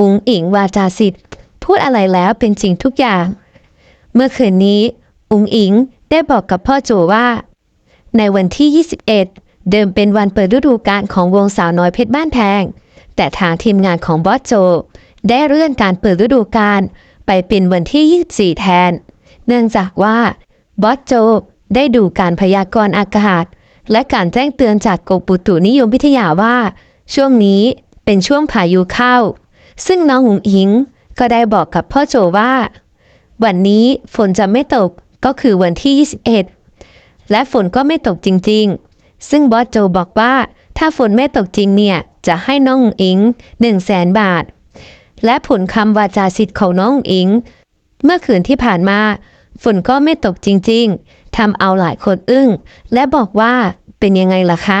อุ๋งอิงวาจาสิทธิ์พูดอะไรแล้วเป็นจริงทุกอย่าง เมื่อคืนนี้ อุ๋งอิงได้บอกกับพ่อโจว่า ในวันที่ 21 เดิมเป็นวันเปิดฤดูกาลของวงสาวน้อยเพชรบ้านแพง แต่ทางทีมงานของบอสโจ ได้เลื่อนการเปิดฤดูกาลไปเป็นวันที่ 24 แทน เนื่องจากว่าบอสโจได้ดูการพยากรณ์อากาศ และการแจ้งเตือนจากกรมอุตุนิยมวิทยาว่า ช่วงนี้เป็นช่วงพายุเข้า ซึ่งน้องหุงอิงก็ได้บอกกับพ่อโจว่า วันนี้ฝนจะไม่ตกก็คือวันที่ 21 และฝนก็ไม่ตกจริงๆ ซึ่งบอสโจบอกว่า ถ้าฝนไม่ตกจริงเนี่ย จะให้น้องอุงอิง1 0 0 0 0แสนบาท และผลคำวาจาสิทธิ์ของน้องอุงอิง เมื่อคืนที่ผ่านมา ฝนก็ไม่ตกจริงๆทำเอาหลายคนอึ้ง และบอกว่าเป็นยังไงล่ะคะ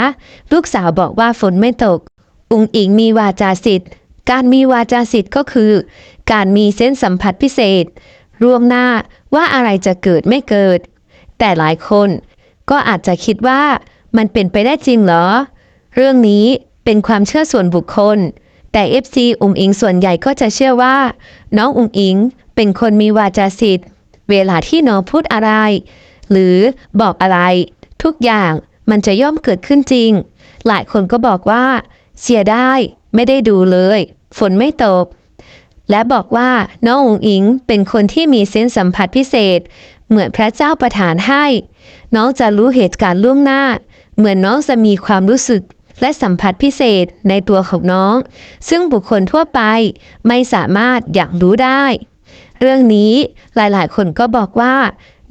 ลูกสาวบอกว่าฝนไม่ตก อุงอิงมีวาจาสิทธิ์ การมีวาจาสิทธิ์ก็คือ การมีเส้นสัมผัสพิเศษร่วมหน้าว่าอะไรจะเกิดไม่เกิด แต่หลายคนก็อาจจะคิดว่ามันเป็นไปได้จริงเหรอ เรื่องนี้เป็นความเชื่อส่วนบุคคล แต่ FC อุ๋งอิงส่วนใหญ่ก็จะเชื่อว่า น้องอุ๋งอิงเป็นคนมีวาจาสิทธิ์ เวลาที่น้องพูดอะไร หรือบอกอะไร ทุกอย่างมันจะย่อมเกิดขึ้นจริง หลายคนก็บอกว่า เสียได้ไม่ได้ดูเลย ฝนไม่ตกและบอกว่าน้องอุ๋งอิงเป็นคนที่มีเซนส์สัมผัสพิเศษ เหมือนพระเจ้าประทานให้ น้องจะรู้เหตุการณ์ล่วงหน้า เหมือนน้องจะมีความรู้สึกและสัมผัสพิเศษในตัวของน้อง ซึ่งบุคคลทั่วไปไม่สามารถอยากรู้ได้ เรื่องนี้หลายๆ คนก็บอกว่า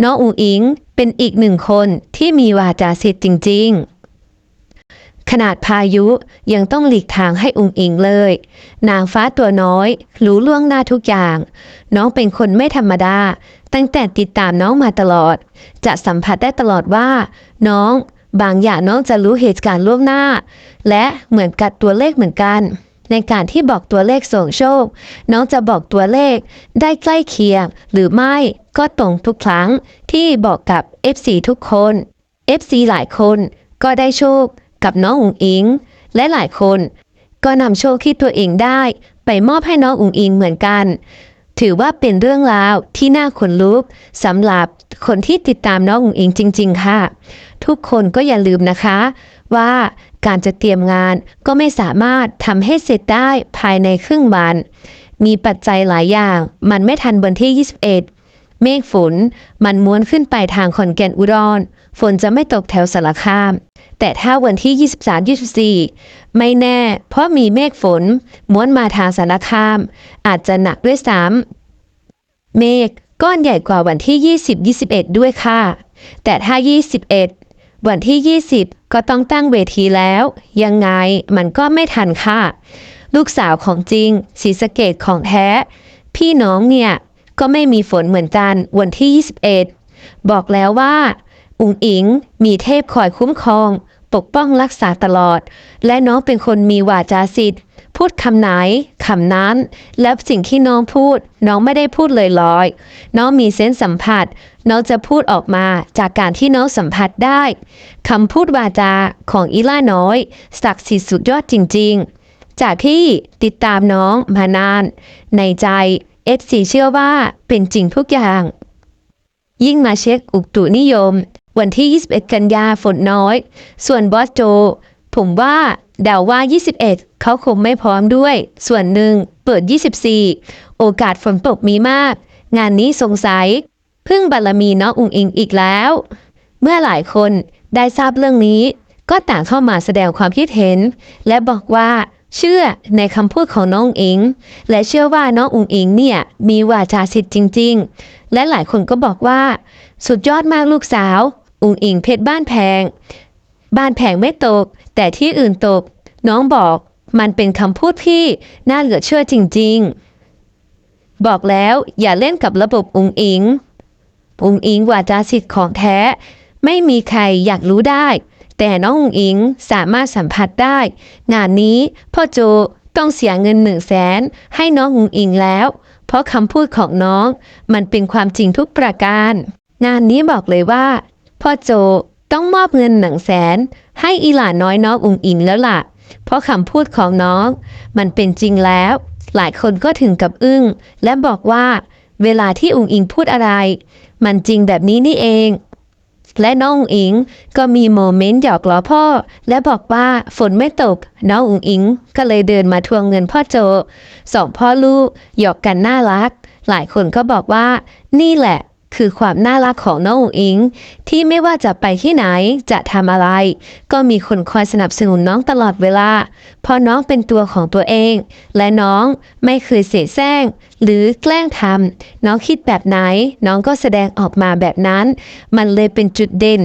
น้องอุ๋งอิงเป็นอีกหนึ่งคนที่มีวาจาสิทธิ์จริง ๆ ขนาดพายุยังต้องหลีกทางให้อุงอิงเลย นางฟ้าตัวน้อย รู้ล่วงหน้าทุกอย่าง น้องเป็นคนไม่ธรรมดา ตั้งแต่ติดตามน้องมาตลอด จะสัมผัสได้ตลอดว่า น้องบางอย่างน้องจะรู้เหตุการณ์ล่วงหน้า และเหมือนกับตัวเลขเหมือนกัน ในการที่บอกตัวเลขส่งโชค น้องจะบอกตัวเลขได้ใกล้เคียง หรือไม่ก็ตรงทุกครั้งที่บอกกับ FC ทุกคน FC หลายคนก็ได้โชค กับน้องอุ๋งอิง และหลายคน ก็นำโชคที่ตัวเองได้ ไปมอบให้น้องอุ๋งอิงเหมือนกัน ถือว่าเป็นเรื่องราวที่น่าขนลุกสำหรับคนที่ติดตามน้องอุ๋งอิงจริง ๆ ค่ะ ทุกคนก็อย่าลืมนะคะ ว่าการจะเตรียมงานก็ไม่สามารถทำให้เสร็จได้ภายในครึ่งวัน มีปัจจัยหลายอย่าง มันไม่ทันวันที่ 21 เมฆฝน มันม้วนขึ้นไปทางขอนแก่นอุดร ฝนจะไม่ตกแถวสารคาม แต่ถ้าวันที่ 23-24 ไม่แน่ เพราะมีเมฆฝน ม้วนมาทางสารคาม อาจจะหนักด้วยซ้ำเมฆก้อนใหญ่กว่าวันที่ 20-21 ด้วยค่ะ แต่ถ้า 21 วันที่ 20 ก็ต้องตั้งเวทีแล้ว ยังไงมันก็ไม่ทันค่ะ ลูกสาวของจริงศีสะเกดของแท้ พี่น้องเนี่ย ก็ไม่มีฝนเหมือนกันวันที่ 21 บอกแล้วว่า อุ๋งอิง มีเทพคอยคุ้มครอง ปกป้องรักษาตลอด และน้องเป็นคนมีวาจาสิทธิ์ พูดคำไหนคำนั้น และสิ่งที่น้องพูด น้องไม่ได้พูดเลยลอย น้องมีเซนส์สัมผัส น้องจะพูดออกมาจากการที่น้องสัมผัสได้คำพูดวาจาของอีล่าน้อยศักดิ์สิทธิ์สุดยอดจริง ๆ จากที่ติดตามน้องมานาน ในใจเอฟซีเชื่อว่าเป็นจริงทุกอย่างยิ่งมาเช็คอุตุนิยม วันที่ 21 กันยาฝนน้อย ส่วนบอสโจ ผมว่าเดาว่า 21 เขาคงไม่พร้อมด้วย ส่วนหนึ่งเปิด 24 โอกาสฝนตกมีมาก งานนี้สงสัย พึ่งบารมีน้องอุงอิงอีกแล้ว เมื่อหลายคนได้ทราบเรื่องนี้ ก็ต่างเข้ามาแสดงความคิดเห็น และบอกว่าเชื่อในคำพูดของน้องอิง และเชื่อว่าน้องอุงอิงเนี่ยมีวาจาสิทธิ์จริง ๆ และหลายคนก็บอกว่า สุดยอดมากลูกสาว อุงอิงเพชรบ้านแพง บ้านแพงไม่ตก แต่ที่อื่นตก น้องบอกมันเป็นคำพูดที่น่าเหลือเชื่อจริง ๆ บอกแล้วอย่าเล่นกับระบบอุงอิง อุงอิงวาจาสิทธิ์ของแท้ ไม่มีใครอยากรู้ได้ แต่น้องอุงอิงสามารถสัมผัสได้งานนี้พ่อโจต้องเสียเงินหนึ่งแสนให้น้องอุงอิงแล้ว เพราะคำพูดของน้องมันเป็นความจริงทุกประการ งานนี้บอกเลยว่า พ่อโจต้องมอบเงินหนึ่งแสนให้อีหลานน้อยน้องอุงอิงแล้วล่ะ เพราะคำพูดของน้อง มันเป็นจริงแล้ว หลายคนก็ถึงกับอึ้ง และบอกว่า เวลาที่อุงอิงพูดอะไร มันจริงแบบนี้นี่เอง และน้องอุงอิงก็มีโมเมนต์หยอกล้อพ่อ และบอกว่าฝนไม่ตก น้องอุงอิงก็เลยเดินมาทวงเงินพ่อโจสองพ่อลูกหยอกกันน่ารัก หลายคนก็บอกว่า นี่แหละ คือความน่ารักของน้องอุงอิง ที่ไม่ว่าจะไปที่ไหนจะทำอะไร ก็มีคนคอยสนับสนุนน้องตลอดเวลา เพราะน้องเป็นตัวของตัวเอง และน้องไม่เคยเสแสร้งหรือแกล้งทำน้องคิดแบบไหน น้องก็แสดงออกมาแบบนั้น มันเลยเป็นจุดเด่น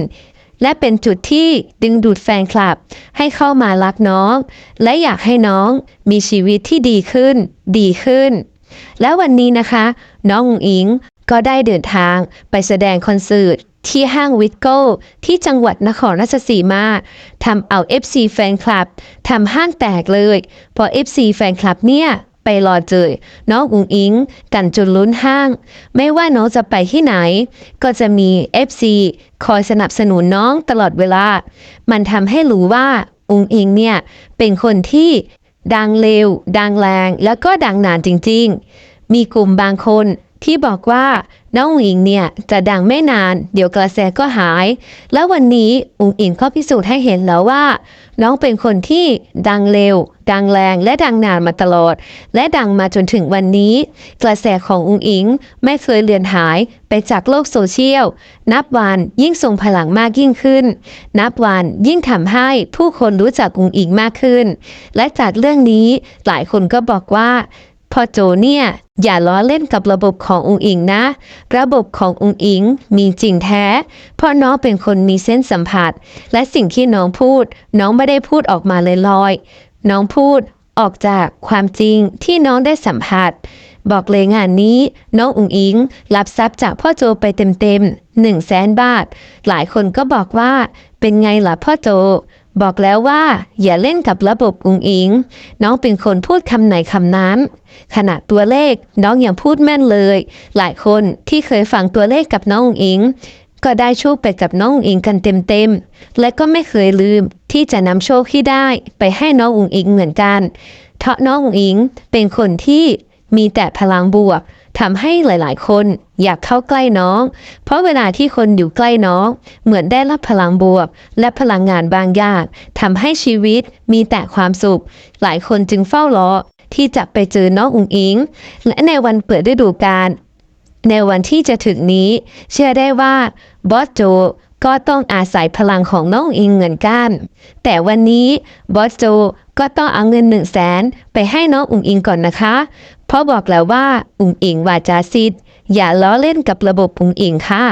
และเป็นจุดที่ดึงดูดแฟนคลับ ให้เข้ามารักน้อง และอยากให้น้องมีชีวิตที่ดีขึ้น ดีขึ้น แล้ววันนี้นะคะ น้องอุ๋งอิง ก็ได้เดินทางไปแสดงคอนเสิร์ตที่ห้างวิทโก้ที่จังหวัดนครราชสีมาทำเอา FC แฟนคลับทำห้างแตกเลยเพอ FC แฟนคลับเนี่ยไปรอเจอ น้องอุงอิง กันจนลุ้นห้าง ไม่ว่าน้องจะไปที่ไหน ก็จะมี FC คอยสนับสนุนน้องตลอดเวลา มันทำให้รู้ว่าอุงอิงเนี่ย เป็นคนที่ดังเร็ว ดังแรง แล้วก็ดังนานจริง ๆ มีกลุ่มบางคน ที่บอกว่าน้องอุ๋งอิงเนี่ยจะดังไม่นาน เดี๋ยวกระแสก็หาย แล้ววันนี้อุ๋งอิงก็พิสูจน์ให้เห็นแล้วว่า น้องเป็นคนที่ดังเร็ว ดังแรงและดังนานมาตลอด และดังมาจนถึงวันนี้ กระแสของอุ๋งอิงไม่เคยเลือนหายไปจากโลกโซเชียล นับวันยิ่งทรงพลังมากยิ่งขึ้น นับวันยิ่งทำให้ผู้คนรู้จักอุ๋งอิงมากขึ้น และจากเรื่องนี้หลายคนก็บอกว่า พ่อโจเนี่ย อย่าล้อเล่นกับระบบขององค์อิงนะ ระบบขององค์อิงมีจริงแท้ เพราะน้องเป็นคนมีเส้นสัมผัส และสิ่งที่น้องพูด น้องไม่ได้พูดออกมาเลยลอยๆน้องพูดออกจากความจริงที่น้องได้สัมผัส บอกเลยงานนี้ น้องอุ๋งอิง รับทรัพย์จากพ่อโจไปเต็มๆหนึ่งแสนบาท หลายคนก็บอกว่า เป็นไงล่ะพ่อโจ บอกแล้วว่าอย่าเล่นกับระบบอุงอิง น้องเป็นคนพูดคำไหนคำนั้น ขณะตัวเลขน้องยังพูดแม่นเลย หลายคนที่เคยฟังตัวเลขกับน้องอุงอิง ก็ได้โชคไปกับน้องอุงอิงกันเต็มๆ และก็ไม่เคยลืมที่จะนำโชคที่ได้ไปให้น้องอุงอิงเหมือนกันเพราะน้องอุงอิงเป็นคนที่มีแต่พลังบวก ทำให้หลายๆ คนอยากเข้าใกล้น้อง เพราะเวลาที่คนอยู่ใกล้น้อง เหมือนได้รับพลังบวก และพลังงานบางอย่างทำให้ชีวิตมีแต่ความสุข หลายคนจึงเฝ้ารอที่จะไปเจอน้องอุ๋งอิง และในวันเปิดฤดูกาลในวันที่จะถึงนี้ เชื่อได้ว่าบอสโจก็ต้องอาศัยพลังของน้องอิงเหมือนกันแต่วันนี้บอสโจก็ต้องเอาเงินหนึ่งแสนไปให้น้องอุ๋งอิงก่อนนะคะพ่อบอกแล้วว่าอุ๋งอิงวาจาซิดอย่าล้อเล่นกับระบบอุ๋งอิงค่ะ